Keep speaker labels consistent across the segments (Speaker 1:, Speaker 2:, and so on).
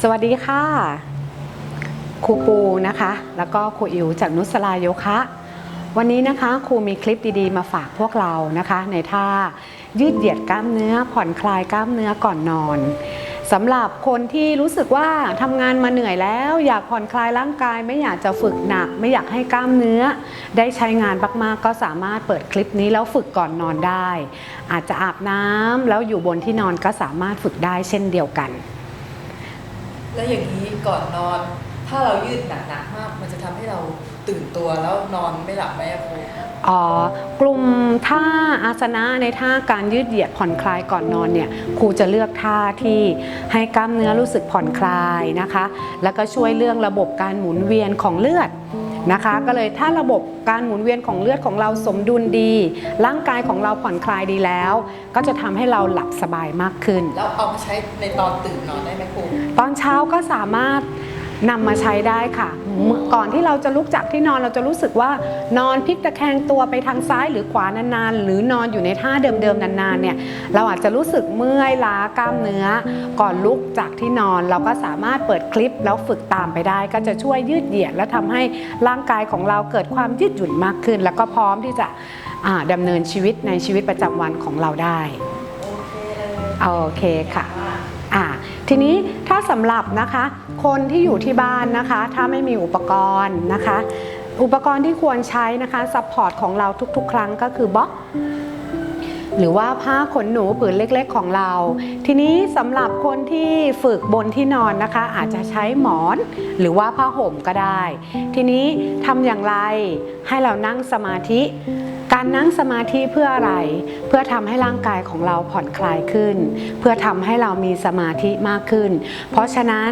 Speaker 1: สวัสดีค่ะครูปูนะคะ แล้วก็ครูอิ๋วจากนุสลาโยคะ วันนี้นะคะครูมีคลิปดีๆ มาฝากพวกเรานะคะ ในท่ายืดเหยียดกล้ามเนื้อ ผ่อนคลายกล้ามเนื้อก่อนนอนสำหรับคนที่รู้สึกว่าทำงานมาเหนื่อยแล้ว อยากผ่อนคลายร่างกายไม่อยากจะฝึกหนัก ไม่อยากให้กล้ามเนื้อ ได้ใช้งานมากๆก็สามารถเปิดคลิปนี้แล้วฝึกก่อนนอนได้ อาจจะอาบน้ำแล้วอยู่บนที่นอนก็สามารถฝึกได้เช่นเดียวกัน
Speaker 2: แล้วอย่างนี้ก่อนนอน ถ้าเรายืดหนักๆมาก มันจะทำให้เราตื่นตัวแล้วนอนไม่หลับไหมอะครู
Speaker 1: อ๋อกลุ่มท่าอาสนะในท่าการยืดเหยียดผ่อนคลายก่อนนอนเนี่ยครูจะเลือกท่าที่ให้กล้ามเนื้อรู้สึกผ่อนคลายนะคะ แล้วก็ช่วยเรื่องระบบการหมุนเวียนของเลือด นะคะ ก็เลยถ้าระบบการหมุนเวียนของเลือดของเราสมดุลดี ร่างกายของเราผ่อนคลายดีแล้ว ก็จะทำให้เราหลับสบายมากขึ้น
Speaker 2: แล้วเอามาใช้ในตอนตื่นนอนได้ไหมครู
Speaker 1: ตอนเช้าก็สามารถ นำมาใช้ได้ค่ะเมื่อก่อนที่เราจะลุกจากที่นอนเราจะรู้สึกว่านอนพลิกตะแคงตัวไปทางซ้ายหรือขวานานๆ หรือนอนอยู่ในท่าเดิมๆนานๆเนี่ยเราอาจจะรู้สึกเมื่อยล้ากล้ามเนื้อ ก่อนลุกจากที่นอนเราก็สามารถเปิดคลิปแล้วฝึกตามไปได้ ก็จะช่วยยืดเหยียดและทำให้ร่างกายของเราเกิดความยืดหยุ่นมากขึ้น แล้วก็พร้อมที่จะอ่าดำเนินชีวิตในชีวิตประจำวันของเราได้
Speaker 2: โอเคเลย
Speaker 1: โอเคค่ะ อ่าทีนี้ถ้าสำหรับนะคะคนที่อยู่ที่บ้านนะคะ ถ้าไม่มีอุปกรณ์นะคะ อุปกรณ์ที่ควรใช้นะคะซัพพอร์ตของเราทุกๆ ครั้งก็คือบล็อก หรือว่าผ้าขนหนูผืนเล็กๆของเรา ทีนี้สำหรับคนที่ฝึกบนที่นอนนะคะ อาจจะใช้หมอนหรือว่าผ้าห่มก็ได้ ทีนี้ทำอย่างไรให้เรานั่งสมาธิ การนั่งสมาธิเพื่ออะไร เพื่อทำให้ร่างกายของเราผ่อนคลายขึ้น เพื่อทำให้เรามีสมาธิมากขึ้น เพราะฉะนั้น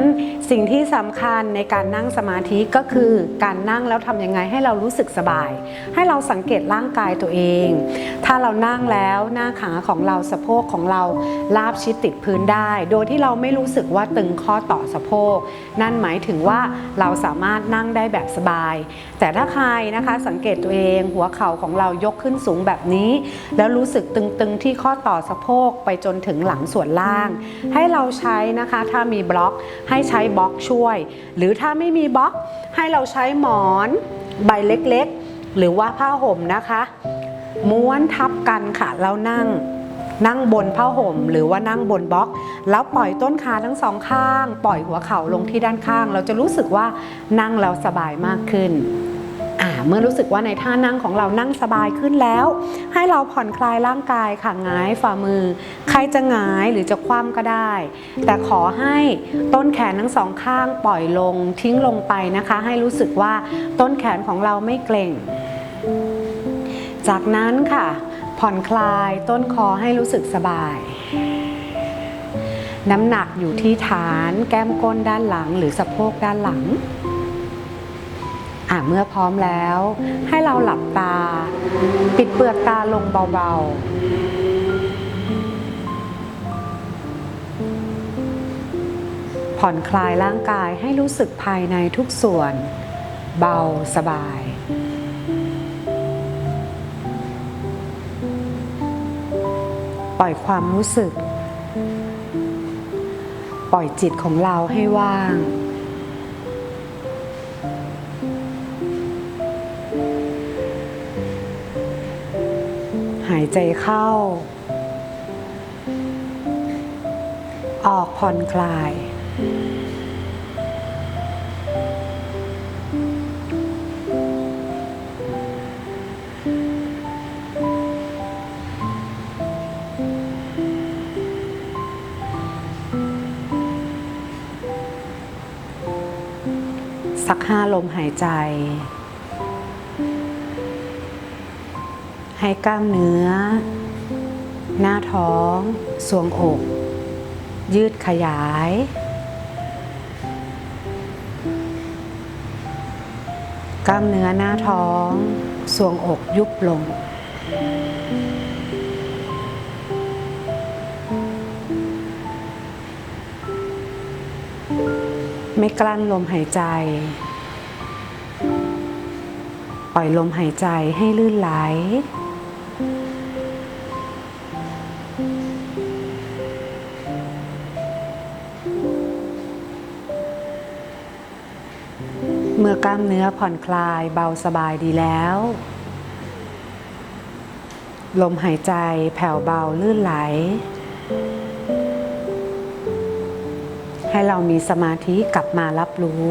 Speaker 1: สิ่งที่สำคัญในการนั่งสมาธิก็คือการนั่งแล้วทำยังไงให้เรารู้สึกสบาย ให้เราสังเกตร่างกายตัวเอง ถ้าเรานั่งแล้วหน้าขาของเราสะโพกของเราลาบชิดติดพื้นได้ โดยที่เราไม่รู้สึกว่าตึงข้อต่อสะโพก นั่นหมายถึงว่าเราสามารถนั่งได้แบบสบาย แต่ถ้าใครนะคะสังเกตตัวเองหัวเข่าของเรายกขึ้นสูงแบบนี้ แล้วรู้สึกตึงๆที่ข้อต่อสะโพกไปจนถึงหลังส่วนล่าง ให้เราใช้นะคะถ้ามีบล็อกให้ใช้บล็อกช่วย หรือถ้าไม่มีบล็อกให้เราใช้หมอนใบเล็กๆ หรือว่าผ้าห่มนะคะ ม้วนทับกันค่ะแล้วนั่งนั่งบนผ้าห่ม หรือว่านั่งบนบล็อก แล้วปล่อยต้นขาทั้งสองข้าง ปล่อยหัวเข่าลงที่ด้านข้าง เราจะรู้สึกว่านั่งแล้วสบายมากขึ้น เมื่อรู้สึกว่าในท่านั่งของเรานั่งสบายขึ้นแล้ว ให้เราผ่อนคลายร่างกายค่ะงายฝ่ามือ ใครจะงายหรือจะคว่ำก็ได้ แต่ขอให้ต้นแขนทั้งสองข้างปล่อยลงทิ้งลงไปนะคะ ให้รู้สึกว่าต้นแขนของเราไม่เกร็ง จากนั้นค่ะ ผ่อนคลายต้นคอให้รู้สึกสบายน้ำหนักอยู่ที่ฐานแก้มก้นด้านหลังหรือสะโพกด้านหลัง อะเมื่อพร้อมแล้ว ให้เราหลับตา ปิดเปลือกตาลงเบาๆ ผ่อนคลายร่างกายให้รู้สึกภายในทุกส่วน เบาสบายปล่อยความรู้สึก ปล่อยจิตของเราให้ว่าง หายใจเข้า ออกผ่อนคลาย สักห้าลมหายใจ ให้กล้ามเนื้อ หน้าท้องสวงอก ยืดขยาย กล้ามเนื้อหน้าท้องสวงอกยุบลง ไม่กลั้นลมหายใจปล่อยลมหายใจให้ลื่นไหล เมื่อกล้ามเนื้อผ่อนคลายเบาสบายดีแล้ว ลมหายใจแผ่วเบาลื่นไหล ให้เรามีสมาธิกลับมารับรู้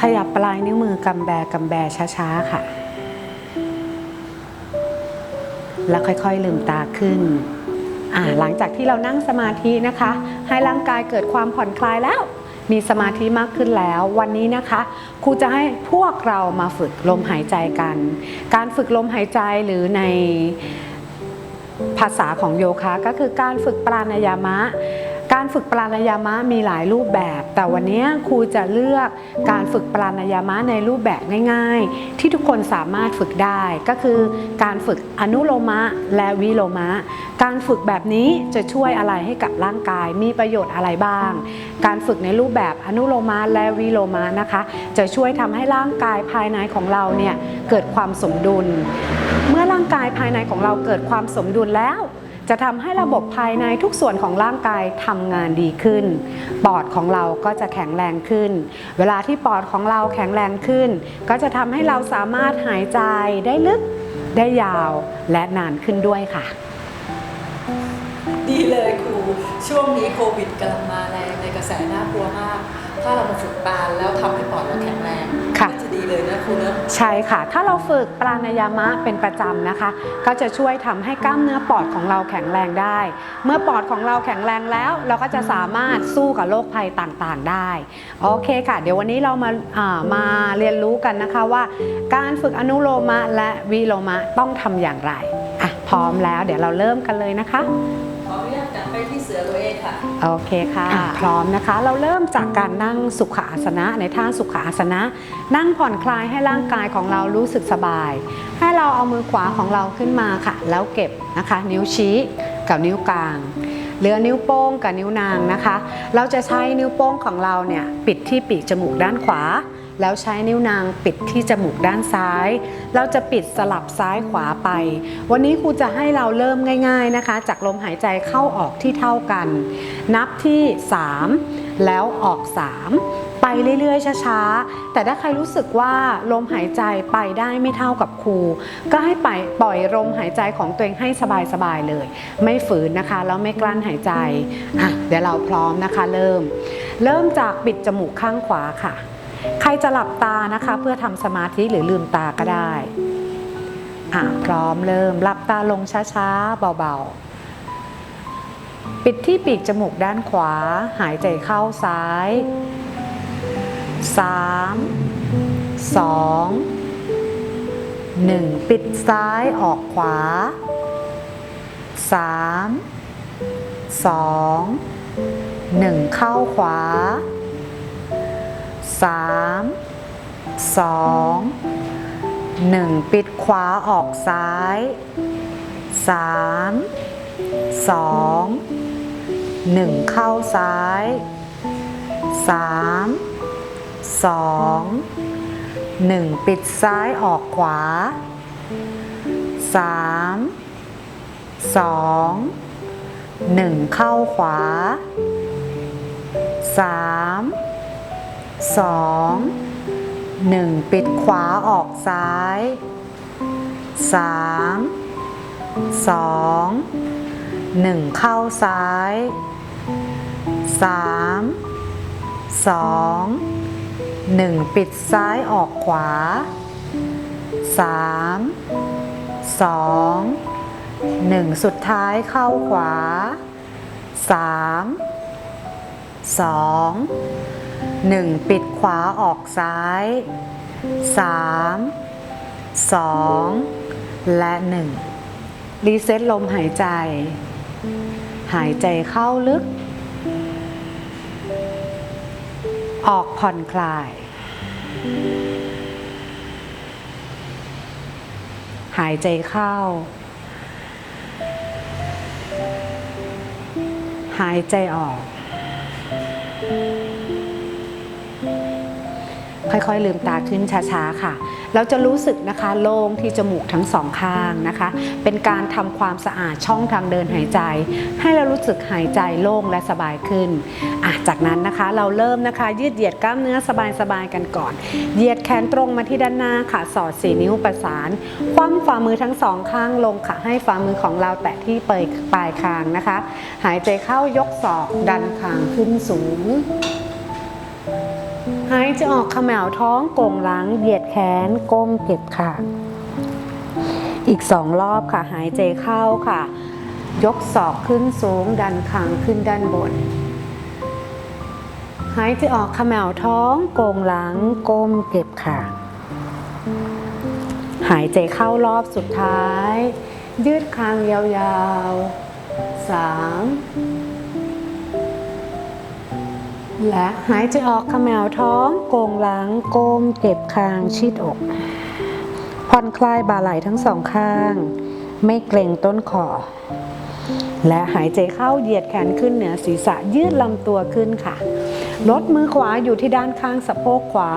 Speaker 1: ขยับปลายนิ้วมือกำแบกำแบช้าๆค่ะ แล้วค่อยๆลืมตาขึ้นหลังจากที่เรานั่งสมาธินะคะ ให้ร่างกายเกิดความผ่อนคลายแล้ว มีสมาธิมากขึ้นแล้ว วันนี้นะคะครูจะให้พวกเรามาฝึกลมหายใจกัน การฝึกลมหายใจหรือในภาษาของโยคะก็คือการฝึกปราณายามะ การฝึกปราณายามะมีหลายรูปแบบ แต่วันนี้ครูจะเลือกการฝึกปราณายามะในรูปแบบง่าย ๆ ที่ทุกคนสามารถฝึกได้ก็คือการฝึกอนุโลมะและวิโลมะ การฝึกแบบนี้จะช่วยอะไรให้กับร่างกายมีประโยชน์อะไรบ้าง การฝึกในรูปแบบอนุโลมะและวิโลมะนะคะ จะช่วยทำให้ร่างกายภายในของเราเนี่ยเกิดความสมดุล เมื่อร่างกายภายในของเราเกิดความสมดุลแล้ว จะทำให้ระบบภายในทุกส่วนของร่างกายทำงานดีขึ้น ปอดของเราก็จะแข็งแรงขึ้น เวลาที่ปอดของเราแข็งแรงขึ้น ก็จะทำให้เราสามารถหายใจได้ลึก ได้ยาวและนานขึ้นด้วยค่ะ
Speaker 2: ดีเลยครู ช่วงนี้โควิดกำลังมาแรงในกระแสน่ากลัวมาก ถ้าเรามาฝึกปานแล้วทำให้ปอดเราแข็งแรง
Speaker 1: ค่ะ
Speaker 2: ก็จะดี เลยนะครูนะ
Speaker 1: ใช่ค่ะ ถ้าเราฝึกปราณายามะเป็นประจำนะคะ ก็จะช่วยทำให้กล้ามเนื้อปอดของเราแข็งแรงได้ เมื่อปอดของเราแข็งแรงแล้ว เราก็จะสามารถสู้กับโรคภัยต่างๆ ได้ โอเคค่ะ เดี๋ยววันนี้เรามาอ่ามาเรียนรู้กันนะคะว่า การฝึกอนุโลมะและวิโลมะต้องทำอย่างไรอะพร้อมแล้ว เดี๋ยวเราเริ่มกันเลยนะคะ
Speaker 2: ขออนุญาตกลับไปที่เสือตัวเองค่ะ
Speaker 1: โอเคค่ะ พร้อมนะคะ เราเริ่มจากการนั่งสุขอาสนะในท่าสุขอาสนะ นั่งผ่อนคลายให้ร่างกายของเรารู้สึกสบาย ให้เราเอามือขวาของเราขึ้นมาค่ะ แล้วเก็บนะคะ นิ้วชี้กับนิ้วกลางเหลือนิ้วโป้งกับนิ้วนางนะคะ เราจะใช้นิ้วโป้งของเราเนี่ยปิดที่ปีกจมูกด้านขวา แล้วใช้นิ้วนางปิดที่จมูกด้านซ้าย เราจะปิดสลับซ้ายขวาไป วันนี้ครูจะให้เราเริ่มง่าย ๆนะคะ จากลมหายใจเข้าออกที่เท่ากัน นับที่ 3 แล้วออก 3ไปเรื่อยๆ ช้าๆ แต่ถ้าใครรู้สึกว่าลมหายใจไปได้ไม่เท่ากับครู ก็ให้ไปปล่อยลมหายใจของตัวเองให้สบายๆ เลย ไม่ฝืนนะคะ แล้วไม่กลั้นหายใจ อะ เดี๋ยวเราพร้อมนะคะ เริ่ม เริ่มจากปิดจมูกข้างขวาค่ะ ใครจะหลับตานะคะเพื่อทำสมาธิหรือลืมตาก็ได้อะพร้อมเริ่มหลับตาลงช้าๆเบาๆ ปิดที่ปีกจมูกด้านขวา หายใจเข้าซ้าย 3 2 1 ปิดซ้ายออกขวา 3 2 1 เข้าขวา 3 2 1 ปิดขวาออกซ้าย 3 2 1 เข้าซ้าย 3 2 1 ปิดซ้ายออกขวา 3 2 1 เข้าขวา 3 สองหนึ่งปิดขวาออกซ้ายสามสองหนึ่งเข้าซ้ายสามสองหนึ่งปิดซ้ายออกขวาสามสองหนึ่งสุดท้ายเข้าขวาสา มสองหนึ่งปิดขวาออกซ้ายสามสองและหนึ่งรีเซ็ตลมหายใจ หายใจเข้าลึก ออกผ่อนคลาย หายใจเข้า หายใจออก ค่อยๆ ลืมตาขึ้นช้าๆค่ะ เราจะรู้สึกนะคะโล่งที่จมูกทั้งสองข้างนะคะ เป็นการทำความสะอาดช่องทางเดินหายใจ ให้เรารู้สึกหายใจโล่งและสบายขึ้นจากนั้นนะคะเราเริ่มนะคะยืดเหยียดกล้ามเนื้อสบายๆกันก่อน เหยียดแขนตรงมาที่ด้านหน้าค่ะ สอดสีนิ้วประสาน คว่ำฝ่ามือทั้งสองข้างลงค่ะ ให้ฝ่ามือของเราแตะที่เปยปลายคางนะคะ หายใจเข้ายกศอกดันคางขึ้นสูง หายใจออกขมวท้องโก่งหลังเหยียดแขนก้มเก็บค่ะ อีกสองรอบค่ะ หายใจเข้าค่ะ ยกศอกขึ้นสูง ดันคางขึ้นด้านบน หายใจออกขมวท้องโก่งหลังก้มเก็บค่ะ หายใจเข้ารอบสุดท้าย ยืดคางยาวๆสาม และหายใจออกขมวท้องโกงหลังโก้มเก็บคางชิดอกผ่อนคลายบ่าไหล่ทั้งสองข้าง ไม่เกรงต้นคอและหายใจเข้าเหยียดแขนขึ้นเหนือศีรษะยืดลำตัวขึ้นค่ะ ลดมือขวาอยู่ที่ด้านข้างสะโพกขวา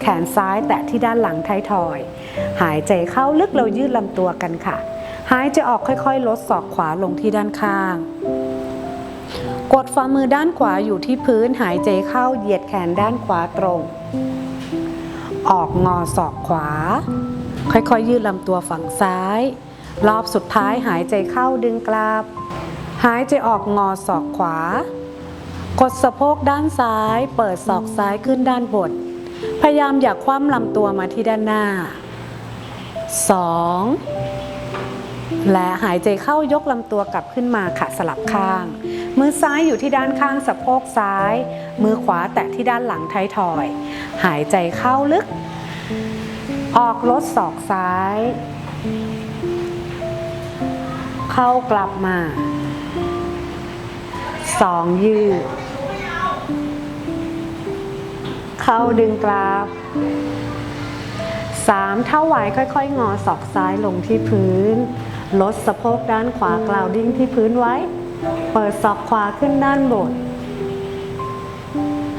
Speaker 1: แขนซ้ายแตะที่ด้านหลังท้ายทอย หายใจเข้าลึกเรายืดลำตัวกันค่ะ หายใจออกค่อยๆ ลดศอกขวาลงที่ด้านข้าง กดฝ่ามือด้านขวาอยู่ที่พื้นหายใจเข้าเหยียดแขนด้านขวาตรง ออกงอศอกขวา ค่อยๆยืดลำตัวฝั่งซ้าย รอบสุดท้ายหายใจเข้าดึงกลับ หายใจออกงอศอกขวา กดสะโพกด้านซ้าย เปิดศอกซ้ายขึ้นด้านบนพยายามอย่าคว่ำลำตัวมาที่ด้านหน้า 2 และหายใจเข้ายกลำตัวกลับขึ้นมาค่ะสลับข้าง มือซ้ายอยู่ที่ด้านข้างสะโพกซ้าย มือขวาแตะที่ด้านหลังท้ายทอย หายใจเข้าลึก ออกลดศอกซ้าย เข้ากลับมาสองยืด เข้าดึงกราฟสามเท้าไหวค่อยๆ งอศอกซ้ายลงที่พื้น ลดสะโพกด้านขวากล่าวดิ้งที่พื้นไว้ เปิดศอกขวาขึ้นด้านบน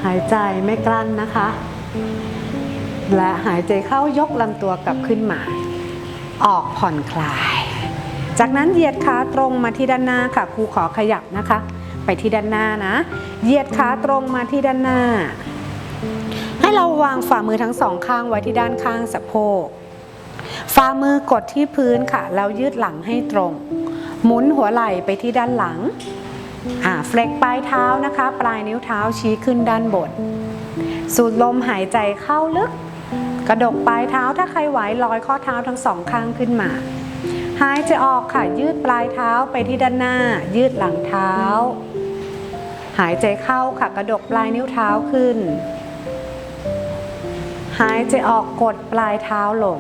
Speaker 1: หายใจไม่กลั้นนะคะ และหายใจเข้ายกลำตัวกลับขึ้นมา ออกผ่อนคลาย จากนั้นเหยียดขาตรงมาที่ด้านหน้าค่ะครูขอขยับนะคะ ไปที่ด้านหน้านะ เหยียดขาตรงมาที่ด้านหน้า ให้เราวางฝ่ามือทั้งสองข้างไว้ที่ด้านข้างสะโพกฝ่ามือกดที่พื้นค่ะแล้วยืดหลังให้ตรง หมุนหัวไหล่ไปที่ด้านหลังอ่าเฟลกปลายเท้านะคะ ปลายนิ้วเท้าชี้ขึ้นด้านบน สูดลมหายใจเข้าลึก กระดกปลายเท้าถ้าใครไหวลอยข้อเท้าทั้งสองข้างขึ้นมา หายใจออกค่ะยืดปลายเท้าไปที่ด้านหน้า ยืดหลังเท้า หายใจเข้าค่ะกระดกปลายนิ้วเท้าขึ้น หายใจออกกดปลายเท้าลง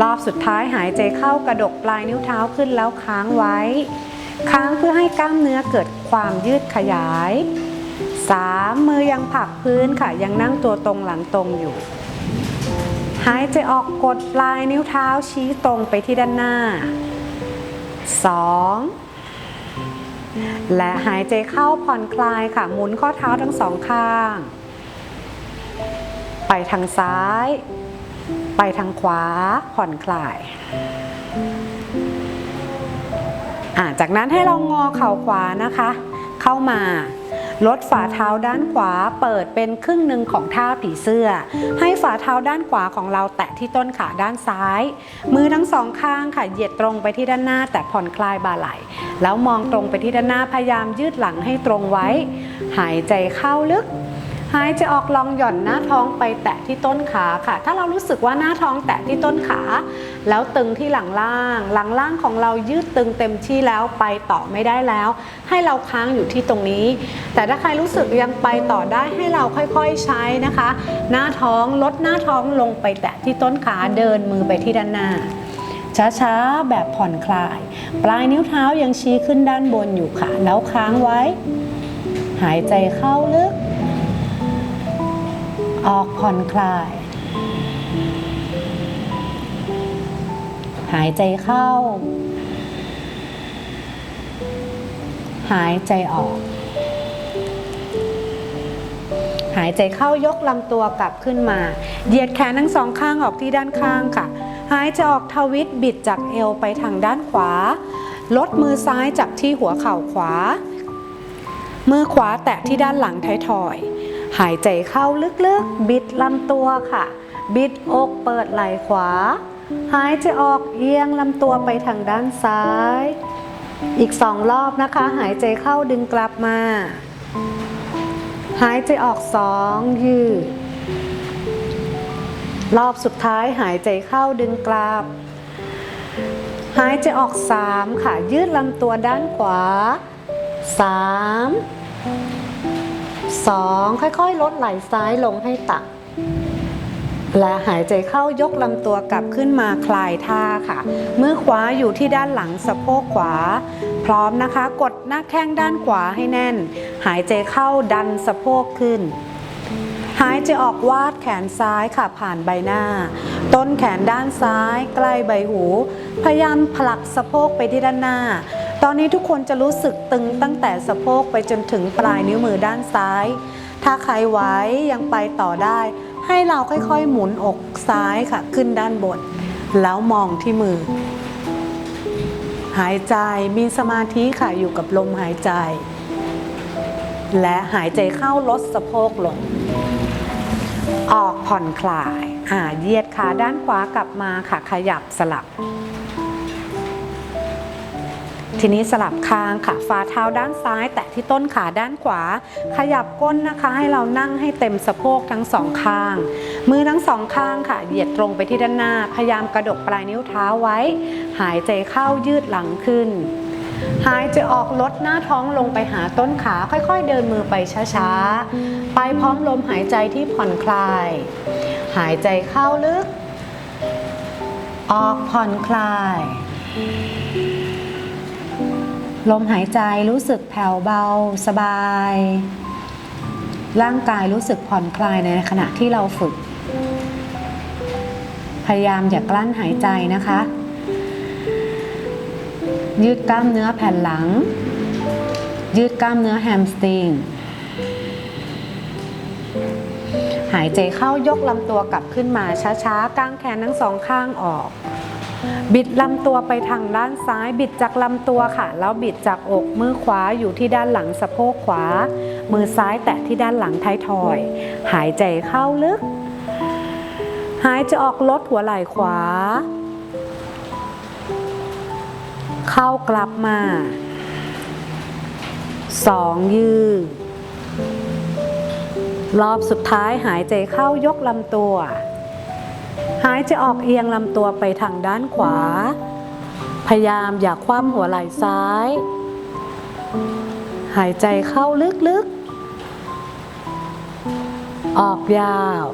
Speaker 1: รอบสุดท้ายหายใจเข้ากระดกปลายนิ้วเท้าขึ้นแล้วค้างไว้ ค้างเพื่อให้กล้ามเนื้อเกิดความยืดขยายสามมือยังผลักพื้นค่ะ ยังนั่งตัวตรงหลังตรงอยู่ หายใจออกกดปลายนิ้วเท้าชี้ตรงไปที่ด้านหน้า 2 และหายใจเข้าผ่อนคลายค่ะ หมุนข้อเท้าทั้งสองข้าง ไปทางซ้าย ไปทางขวาผ่อนคลายาจากนั้นให้เรางอเข่าขวานะคะ เข้ามาลดฝ่าเท้าด้านขวาเปิดเป็นครึ่งหนึ่งของท่าผีเสื้อ ให้ฝ่าเท้าด้านขวาของเราแตะที่ต้นขาด้านซ้าย มือทั้งสองข้างค่ะเหยียดตรงไปที่ด้านหน้า แต่ผ่อนคลายบ่าไหล่แล้วมองตรงไปที่ด้านหน้าพยายามยืดหลังให้ตรงไว้ หายใจเข้าลึก หายใจออกลองหย่อนหน้าท้องไปแตะที่ต้นขาค่ะ ถ้าเรารู้สึกว่าหน้าท้องแตะที่ต้นขา แล้วตึงที่หลังล่าง หลังล่างของเรายืดตึงเต็มที่แล้วไปต่อไม่ได้แล้ว ให้เราค้างอยู่ที่ตรงนี้ แต่ถ้าใครรู้สึกยังไปต่อได้ให้เราค่อยๆใช้นะคะ หน้าท้องลดหน้าท้องลงไปแตะที่ต้นขาเดินมือไปที่ด้านหน้าช้าๆ แบบผ่อนคลาย ปลายนิ้วเท้ายังชี้ขึ้นด้านบนอยู่ค่ะ แล้วค้างไว้ หายใจเข้าลึก ออกผ่อนคลาย หายใจเข้า หายใจออก หายใจเข้ายกลำตัวกลับขึ้นมา เหยียดแขนทั้งสองข้างออกที่ด้านข้างค่ะ หายใจออกทวิตบิดจากเอวไปทางด้านขวา ลดมือซ้ายจับที่หัวเข่าขวา มือขวาแตะที่ด้านหลังท้ายทอย หายใจเข้าลึกๆ บิดลำตัวค่ะ บิดอกเปิดไหล่ขวา หายใจออกเอียงลำตัวไปทางด้านซ้าย อีกสองรอบนะคะ หายใจเข้าดึงกลับมา หายใจออกสองยืด รอบสุดท้ายหายใจเข้าดึงกลับ หายใจออกสามค่ะ ยืดลำตัวด้านขวาสาม สองค่อยๆ ลดไหล่ซ้ายลงให้ต่ำและหายใจเข้ายกลำตัวกลับขึ้นมาคลายท่าค่ะมือขวาอยู่ที่ด้านหลังสะโพกขวา พร้อมนะคะ กดหน้าแข้งด้านขวาให้แน่น หายใจเข้าดันสะโพกขึ้น หายใจออกวาดแขนซ้ายค่ะผ่านใบหน้า ต้นแขนด้านซ้าย ใกล้ใบหู พยายามผลักสะโพกไปที่ด้านหน้า ตอนนี้ทุกคนจะรู้สึกตึงตั้งแต่สะโพกไปจนถึงปลายนิ้วมือด้านซ้าย ถ้าใครไหวยังไปต่อได้ ให้เราค่อยๆ หมุนอกซ้ายค่ะ ขึ้นด้านบน แล้วมองที่มือ หายใจมีสมาธิค่ะอยู่กับลมหายใจ และหายใจเข้าลดสะโพกลง ออกผ่อนคลายอ่าเหยียดขาด้านขวากลับมาค่ะขยับสลับ ทีนี้สลับข้างค่ะฝ่าเท้าด้านซ้าย แตะที่ต้นขาด้านขวา ขยับก้นนะคะให้เรานั่งให้เต็มสะโพกทั้งสองข้าง มือทั้งสองข้างค่ะเหยียดตรงไปที่ด้านหน้า พยายามกระดกปลายนิ้วเท้าไว้ หายใจเข้ายืดหลังขึ้น หายใจออกลดหน้าท้องลงไปหาต้นขาค่อยๆ เดินมือไปช้าๆ ไปพร้อมลมหายใจที่ผ่อนคลาย หายใจเข้าลึก ออกผ่อนคลาย ลมหายใจรู้สึกแผ่วเบาสบาย ร่างกายรู้สึกผ่อนคลายในขณะที่เราฝึก พยายามอย่ากลั้นหายใจนะคะ ยืดกล้ามเนื้อแผ่นหลัง ยืดกล้ามเนื้อแฮมสตริงหายใจเข้ายกลำตัวกลับขึ้นมาช้าๆกางแขนทั้งสองข้างออก บิดลำตัวไปทางด้านซ้าย บิดจากลำตัวค่ะ แล้วบิดจากอกมือขวาอยู่ที่ด้านหลังสะโพกขวา มือซ้ายแตะที่ด้านหลังท้ายทอย หายใจเข้าลึก หายใจออกลดหัวไหล่ขวา เข้ากลับมาสองยืดรอบสุดท้ายหายใจเข้ายกลำตัว หายใจออกเอียงลำตัวไปทางด้านขวา พยายามอย่าคว่ำหัวไหล่ซ้าย หายใจเข้าลึกๆ ออกยาว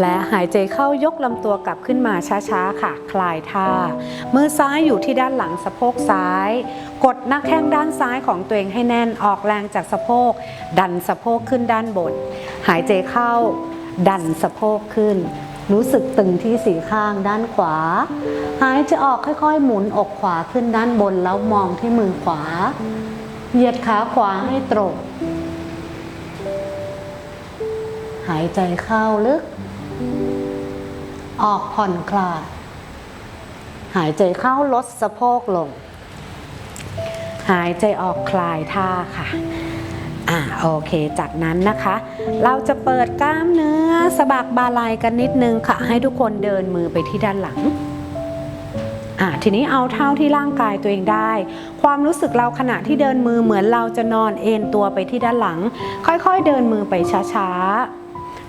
Speaker 1: และหายใจเข้ายกลำตัวกลับขึ้นมาช้าๆค่ะ คลายท่า มือซ้ายอยู่ที่ด้านหลังสะโพกซ้าย กดหน้าแข้งด้านซ้ายของตัวเองให้แน่นออกแรงจากสะโพก ดันสะโพกขึ้นด้านบน หายใจเข้า ดันสะโพกขึ้น รู้สึกตึงที่สีข้างด้านขวา หายใจออกค่อยๆ หมุนอกขวาขึ้นด้านบนแล้วมองที่มือขวา เหยียดขาขวาให้ตรงหายใจเข้าลึก ออกผ่อนคลาย หายใจเข้าลดสะโพกลง หายใจออกคลายท่าค่ะอ่าโอเค จากนั้นนะคะ เราจะเปิดกล้ามเนื้อสะบักบาไหลยกันนิดนึงค่ะ ให้ทุกคนเดินมือไปที่ด้านหลังอ่าทีนี้เอาเท่าที่ร่างกายตัวเองได้ ความรู้สึกเราขณะที่เดินมือเหมือนเราจะนอนเอนตัวไปที่ด้านหลัง ค่อยๆ เดินมือไปช้าๆ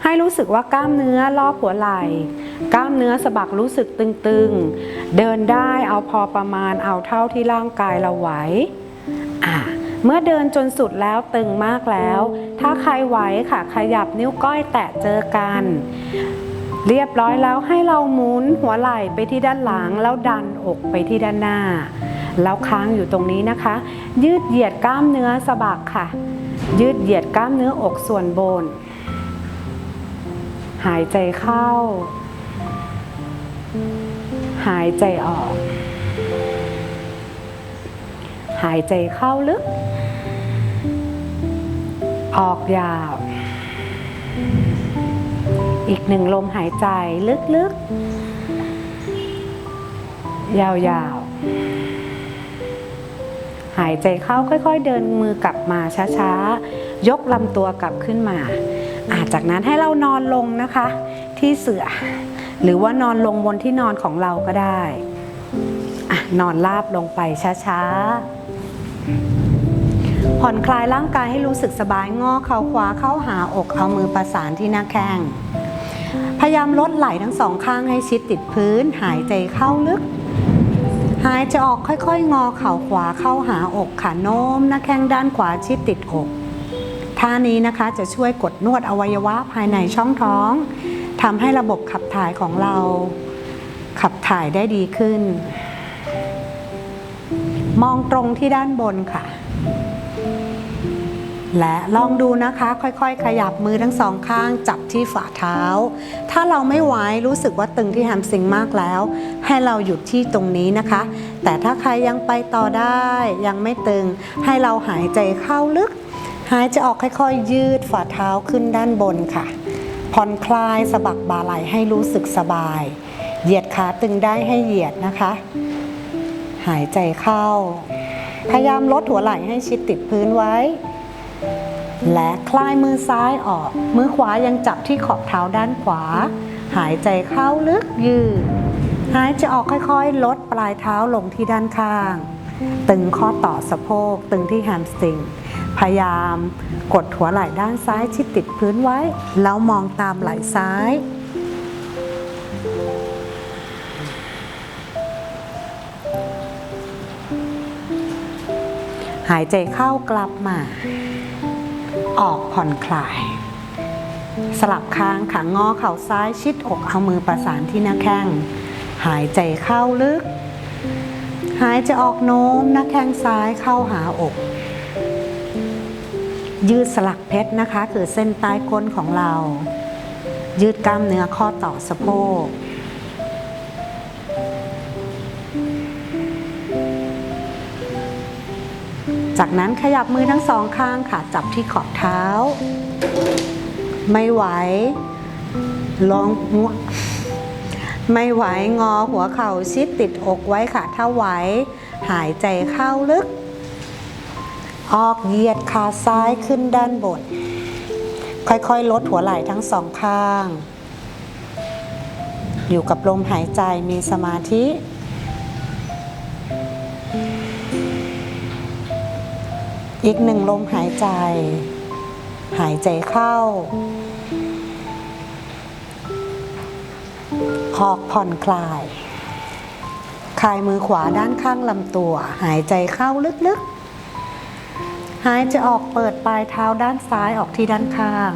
Speaker 1: ให้รู้สึกว่ากล้ามเนื้อรอบหัวไหล่กล้ามเนื้อสะบักรู้สึกตึงๆ เดินได้เอาพอประมาณเอาเท่าที่ร่างกายเราไหวอ่าเมื่อเดินจนสุดแล้วตึงมากแล้ว ถ้าใครไหวค่ะขยับนิ้วก้อยแตะเจอกัน เรียบร้อยแล้วให้เราหมุนหัวไหล่ไปที่ด้านหลังแล้วดันอกไปที่ด้านหน้า แล้วค้างอยู่ตรงนี้นะคะ ยืดเหยียดกล้ามเนื้อสะบักค่ะ ยืดเหยียดกล้ามเนื้ออกส่วนบน หายใจเข้า หายใจออก หายใจเข้าลึก ออกยาว อีกหนึ่งลมหายใจลึกๆ ยาวๆ หายใจเข้าค่อยๆ เดินมือกลับมาช้าๆ ยกลำตัวกลับขึ้นมา อาจากนั้นให้เรานอนลงนะคะ ที่เสือ หรือว่านอนลงบนที่นอนของเราก็ได้อนอนราบลงไปช้าๆ ผ่อนคลายร่างกายให้รู้สึกสบายงอเข่าขวาเข้าหาอกเอามือประสานที่หน้าแข้ง พยายามลดไหล่ทั้งสองข้างให้ชิดติดพื้น หายใจเข้าลึก หายใจออกค่อยๆ งอเข่าขวาเข้าหาอกขาโน้มหน้าแข้งด้านขวาชิดติดอก ท่านี้นะคะจะช่วยกดนวดอวัยวะภายในช่องท้องทำให้ระบบขับถ่ายของเรา ขับถ่ายได้ดีขึ้น มองตรงที่ด้านบนค่ะ และลองดูนะคะ ค่อยๆ ขยับมือทั้งสองข้างจับที่ฝ่าเท้า ถ้าเราไม่ไหวรู้สึกว่าตึงที่แฮมสิงมากแล้ว ให้เราหยุดที่ตรงนี้นะคะ แต่ถ้าใครยังไปต่อได้ยังไม่ตึง ให้เราหายใจเข้าลึก หายใจออกค่อยๆ ยืดฝ่าเท้าขึ้นด้านบนค่ะ ผ่อนคลายสะบักบ่าไหล่ให้รู้สึกสบาย เหยียดขาตึงได้ให้เหยียดนะคะ หายใจเข้า พยายามลดหัวไหล่ให้ชิดติดพื้นไว้ และคลายมือซ้ายออก มือขวายังจับที่ขอบเท้าด้านขวา หายใจเข้าลึกยืด หายใจออกค่อยๆ ลดปลายเท้าลงที่ด้านข้าง ตึงข้อต่อสะโพก ตึงที่แฮมสตริง พยายามกดหัวไหล่ด้านซ้ายชิดติดพื้นไว้ แล้วมองตามไหล่ซ้าย หายใจเข้ากลับมา ออกผ่อนคลาย สลับข้างขางอเข่าซ้ายชิดอกเอามือประสานที่หน้าแข้ง หายใจเข้าลึก หายใจออกโน้มหน้าแข้งซ้ายเข้าหาอก ยืดสลักเพชรนะคะ คือเส้นใต้ก้นของเรา ยืดกล้ามเนื้อข้อต่อสะโพกจากนั้นขยับมือทั้งสองข้างค่ะ จับที่ขอบเท้า ไม่ไหว ลองงวไม่ไหวงอหัวเข่าชิดติดอกไว้ค่ะ ถ้าไหว หายใจเข้าลึก ออกเหยียดขาซ้ายขึ้นด้านบน ค่อยๆ ลดหัวไหล่ทั้งสองข้าง อยู่กับลมหายใจมีสมาธิ อีกหนึ่งลมหายใจ หายใจเข้า ออกผ่อนคลายคลายมือขวาด้านข้างลำตัว หายใจเข้าลึกๆ หายใจออกเปิดปลายเท้าด้านซ้ายออกที่ด้านข้าง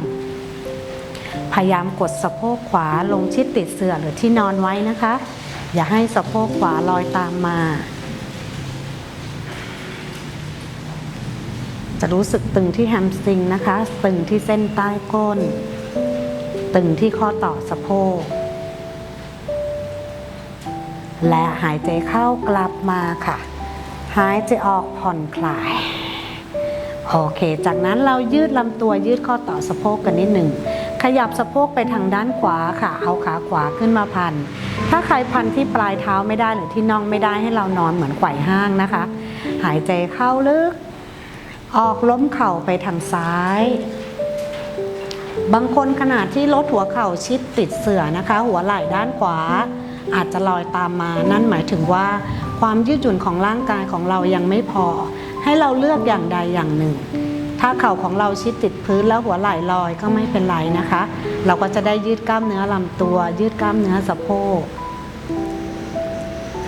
Speaker 1: พยายามกดสะโพกขวาลงชิดติดเสื่อหรือที่นอนไว้นะคะ อย่าให้สะโพกขวาลอยตามมา จะรู้สึกตึงที่แฮมสตริงนะคะ ตึงที่เส้นใต้ก้น ตึงที่ข้อต่อสะโพก และหายใจเข้ากลับมาค่ะ หายใจออกผ่อนคลาย โอเค จากนั้นเรายืดลำตัวยืดข้อต่อสะโพกกันนิดหนึ่ง ขยับสะโพกไปทางด้านขวาค่ะ เอาขาขวาขึ้นมาพัน ถ้าใครพันที่ปลายเท้าไม่ได้หรือที่น่องไม่ได้ให้เรานอนเหมือนไขว่ห้างนะคะ หายใจเข้าลึก ออกล้มเข่าไปทางซ้าย บางคนขนาดที่ลดหัวเข่าชิดติดเสื่อนะคะ หัวไหล่ด้านขวา อาจจะลอยตามมา นั่นหมายถึงว่าความยืดหยุ่นของร่างกายของเรายังไม่พอ ให้เราเลือกอย่างใดอย่างหนึ่ง ถ้าเข่าของเราชิดติดพื้นแล้วหัวไหล่ลอยก็ไม่เป็นไรนะคะ เราก็จะได้ยืดกล้ามเนื้อลำตัว ยืดกล้ามเนื้อสะโพก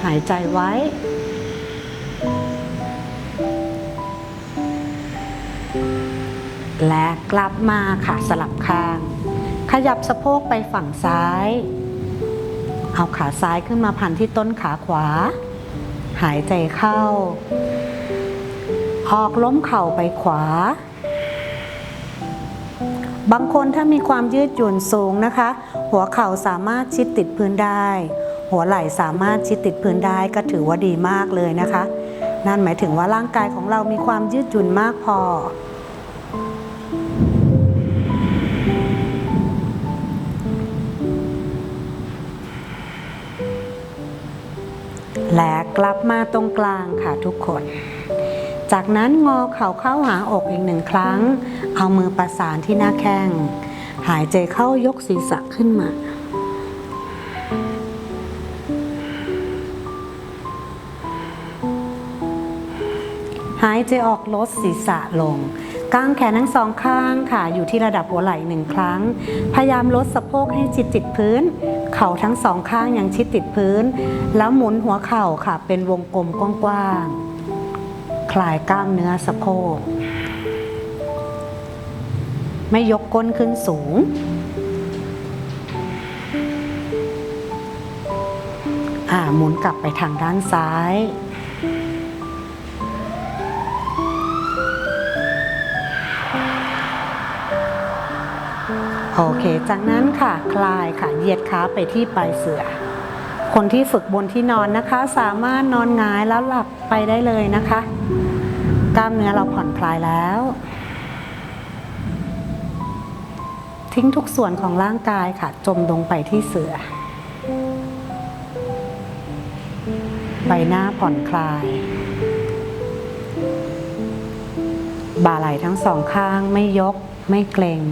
Speaker 1: หายใจไว้ และกลับมาค่ะสลับข้าง ขยับสะโพกไปฝั่งซ้าย เอาขาซ้ายขึ้นมาพันที่ต้นขาขวา หายใจเข้า ออกล้มเข่าไปขวา บางคนถ้ามีความยืดหยุ่นสูงนะคะ หัวเข่าสามารถชิดติดพื้นได้ หัวไหล่สามารถชิดติดพื้นได้ก็ถือว่าดีมากเลยนะคะ นั่นหมายถึงว่าร่างกายของเรามีความยืดหยุ่นมากพอและกลับมาตรงกลางค่ะทุกคน จากนั้นงอเข่าเข้าหาอกอีกหนึ่งครั้ง เอามือประสานที่หน้าแข้ง หายใจเข้ายกศีรษะขึ้นมา หายใจออกลดศีรษะลงกางแขนทั้งสองข้างค่ะ อยู่ที่ระดับหัวไหล่หนึ่งครั้ง พยายามลดสะโพกให้จิตติดพื้น เข่าทั้งสองข้างยังชิดติดพื้น แล้วหมุนหัวเข่าค่ะ เป็นวงกลมกว้างๆ คลายกล้ามเนื้อสะโพก ไม่ยกก้นขึ้นสูง อ่าหมุนกลับไปทางด้านซ้ายโอเค จากนั้นค่ะ คลายค่ะ เหยียดขาไปที่ปลายเสือ คนที่ฝึกบนที่นอนนะคะ สามารถนอนงายแล้วหลับไปได้เลยนะคะ กล้ามเนื้อเราผ่อนคลายแล้ว ทิ้งทุกส่วนของร่างกายค่ะ จมลงไปที่เสือ ใบหน้าผ่อนคลาย บ่าไหล่ทั้งสองข้างไม่ยกไม่เกร็ง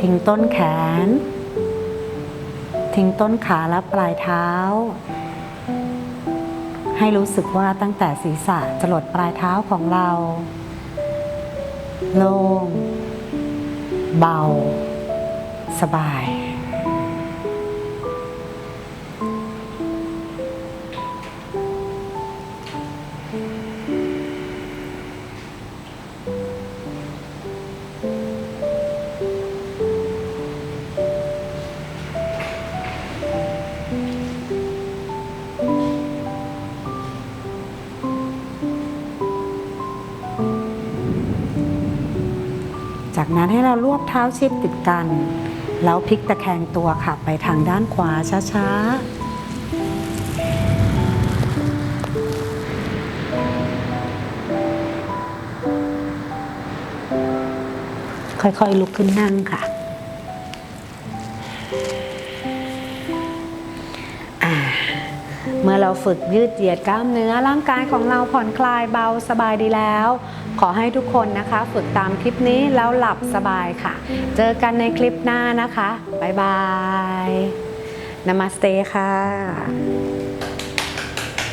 Speaker 1: ทิ้งต้นแขน ทิ้งต้นขาและปลายเท้า ให้รู้สึกว่าตั้งแต่ศีรษะจรดปลายเท้าของเรา โล่ง เบา สบาย จากนั้นให้เรารวบเท้าชิดติดกัน แล้วพลิกตะแคงตัวค่ะไปทางด้านขวาช้าๆค่อยๆ ลุกขึ้นนั่งค่ะ เมื่อเราฝึกยืดเหยียดกล้ามเนื้อร่างกายของเราผ่อนคลายเบาสบายดีแล้ว ขอให้ทุกคนนะคะ ฝึกตามคลิปนี้แล้วหลับสบายค่ะ เจอกันในคลิปหน้านะคะ บ๊ายบายนามาสเตค่ะ